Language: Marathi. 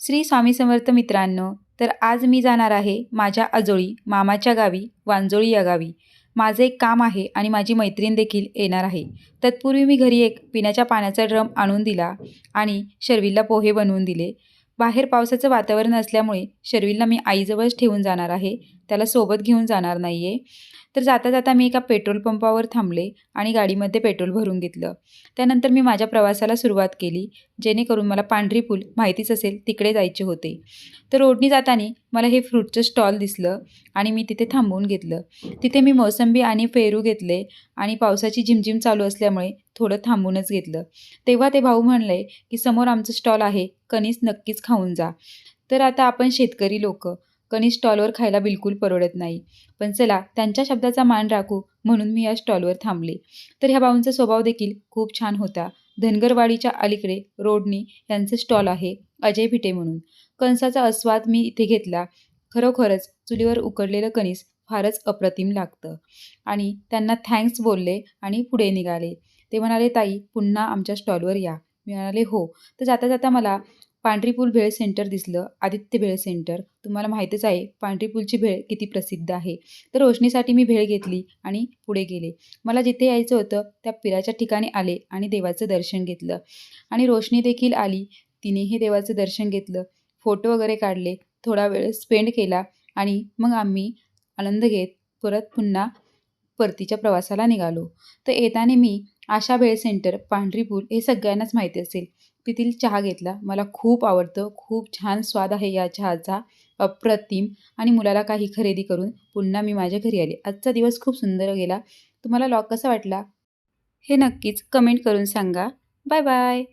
श्री स्वामी समर्थ मित्रांनो तर आज मी जाणार आहे माझ्या आजोळी मामाच्या गावी वांजोळी या गावी. माझं एक काम आहे आणि माझी मैत्रीण देखील येणार आहे. तत्पूर्वी मी घरी एक पिण्याच्या पाण्याचा ड्रम आणून दिला आणि शर्विलला पोहे बनवून दिले. बाहेर पावसाचं वातावरण असल्यामुळे शर्विलला मी आईजवळच ठेवून जाणार आहे. त्याला सोबत घेऊन जाणार नाही आहे तर जाता जाता मी एका पेट्रोल पंपावर थांबले आणि गाडीमध्ये पेट्रोल भरून घेतलं. त्यानंतर मी माझ्या प्रवासाला सुरुवात केली जेणेकरून मला पांढरी पूल माहितीच असेल तिकडे जायचे होते. तर रोडनी जाताना मला हे फ्रूटचं स्टॉल दिसलं आणि मी तिथे थांबवून घेतलं. तिथे मी मोसंबी आणि पेरू घेतले आणि पावसाची झिमझिम चालू असल्यामुळे थोडं थांबूनच घेतलं. तेव्हा ते भाऊ म्हणले की समोर आमचं स्टॉल आहे कणीस नक्कीच खाऊन जा. तर आता आपण शेतकरी लोक कणी स्टॉलवर खायला बिलकुल परवडत नाही. पण चला त्यांच्या शब्दाचा मान राखू म्हणून मी या स्टॉलवर थांबले. तर ह्या भाऊंचा स्वभाव देखील खूप छान होता. धनगरवाडीच्या अलीकडे रोडनी त्यांचे स्टॉल आहे अजय भिटे म्हणून. कणसाचा आस्वाद मी इथे घेतला. खरोखरच चुलीवर उकडलेलं कणीस फारच अप्रतिम लागतं. आणि त्यांना थँक्स बोलले आणि पुढे निघाले. ते म्हणाले ताई पुन्हा आमच्या स्टॉलवर या. मी म्हणाले हो. तर जाता जाता मला पांढरीपूल भेळ सेंटर दिसलं. आदित्य भेळ सेंटर. तुम्हाला माहीतच आहे पांढरीपूलची भेळ किती प्रसिद्ध आहे. तर रोशनीसाठी मी भेळ घेतली आणि पुढे गेले. मला जिथे यायचं होतं त्या पिराच्या ठिकाणी आले आणि देवाचं दर्शन घेतलं. आणि रोशनी देखील आली. तिनेही देवाचं दर्शन घेतलं. फोटो वगैरे काढले. थोडा वेळ स्पेंड केला आणि मग आम्ही आनंद घेत परत पुन्हा परतीच्या प्रवासाला निघालो. तर येताना मी आशा भेळ सेंटर पांढरीपूल हे सगळ्यांनाच माहिती असेल. पितील चहा घेतला. मला खूप आवडतं. खूप छान स्वाद आहे या चहाचा. अप्रतिम. आणि मुलाला काही खरेदी करून पुन्हा मी माझ्या घरी आले. आजचा दिवस खूप सुंदर गेला. तुम्हाला लॉक कसा वाटला? हे नक्कीच कमेंट करून सांगा. Bye bye.